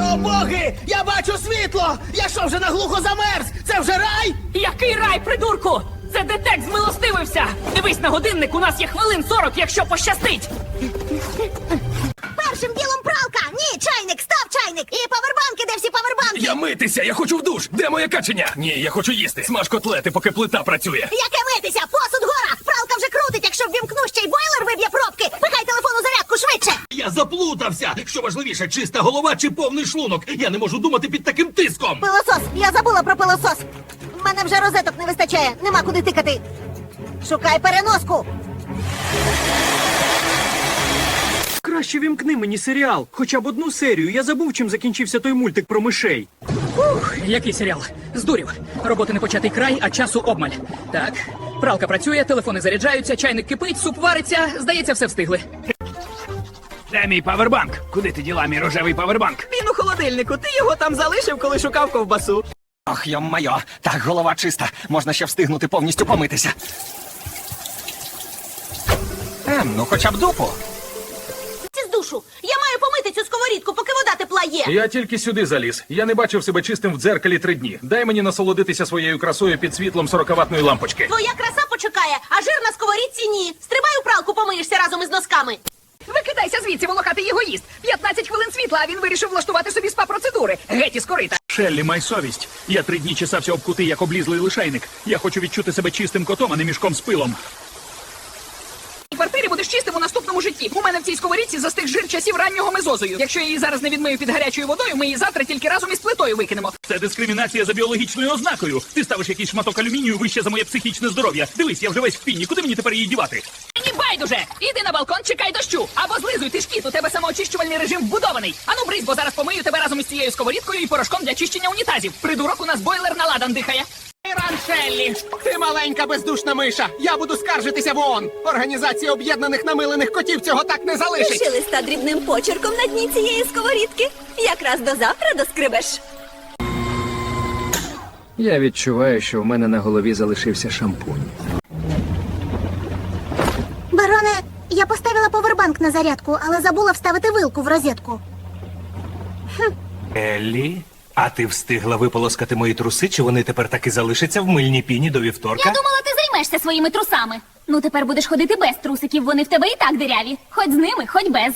О, боги! Я бачу світло! Я що вже наглухо замерз? Це вже рай? Який рай, придурку! Це детек змилостивився! Дивись на годинник, у нас є хвилин 40, якщо пощастить! Першим ділом пралка! Ні, чайник, став чайник! І павербанки, де всі павербанки? Я митися, я хочу в душ. Де моє каченя? Ні, я хочу їсти. Смаж котлети, поки плита працює. Яке митися? Посуд гора! Пралка вже крутить, якщо ввімкну ще й бойлер заплутався. Що важливіше, чиста голова чи повний шлунок? Я не можу думати під таким тиском. Пилосос! Я забула про пилосос! В мене вже розеток не вистачає, нема куди тикати. Шукай переноску! Краще вімкни мені серіал, хоча б одну серію. Я забув, чим закінчився той мультик про мишей. Який серіал? Здурів. Роботи не початий край, а часу обмаль. Так, пралка працює, телефони заряджаються, чайник кипить, суп вариться. Здається, все встигли. Де мій павербанк? Куди ти діла, мій рожевий павербанк? Він у холодильнику. Ти його там залишив, коли шукав ковбасу. Ох, йо-майо, так голова чиста. Можна ще встигнути повністю помитися. Ем, ну хоча б дупу. Ці з душу! Я маю помити цю сковорідку, поки вода тепла є! Я тільки сюди заліз. Я не бачив себе чистим в дзеркалі три дні. Дай мені насолодитися своєю красою під світлом 40-ватної лампочки. Твоя краса почекає, а жир на сковорідці ні. Стрибай у пралку, помиєшся разом із носками. Викидайся звідси, волохатий егоїст! 15 хвилин світла, а він вирішив влаштувати собі спа-процедури. Геть із корита. Шеллі, май совість. Я три дні чесався об кути, як облізлий лишайник. Я хочу відчути себе чистим котом, а не мішком з пилом. В квартирі будеш чистим у наступному житті. У мене в цій сковорідці застиг жир часів раннього мезозою. Якщо я її зараз не відмию під гарячою водою, ми її завтра тільки разом із плитою викинемо. Це дискримінація за біологічною ознакою. Ти ставиш якийсь шматок алюмінію вище за моє психічне здоров'я. Дивись, я вже весь в піні. Куди мені тепер її дівати? Байдуже! Іди на балкон, чекай дощу! Або злизуй ти шкіт, у тебе самоочищувальний режим вбудований. Ану бризь, бо зараз помию тебе разом із цією сковорідкою і порошком для чищення унітазів. Придурок у нас бойлер на ладан дихає. Іраншеллі, Ти маленька бездушна миша! Я буду скаржитися в ООН! Організація об'єднаних намилених котів цього так не залишить! Пиши листа дрібним почерком на дні цієї сковорідки. Якраз до завтра доскребеш. Я відчуваю, що в мене на голові залишився шампунь. Я поставила повербанк на зарядку, але забула вставити вилку в розетку. Еллі, а ти встигла виполоскати мої труси, чи вони тепер таки залишаться в мильній піні до вівторка? Я думала, ти займешся своїми трусами. Ну тепер будеш ходити без трусиків, вони в тебе і так диряві. Хоч з ними, хоч без.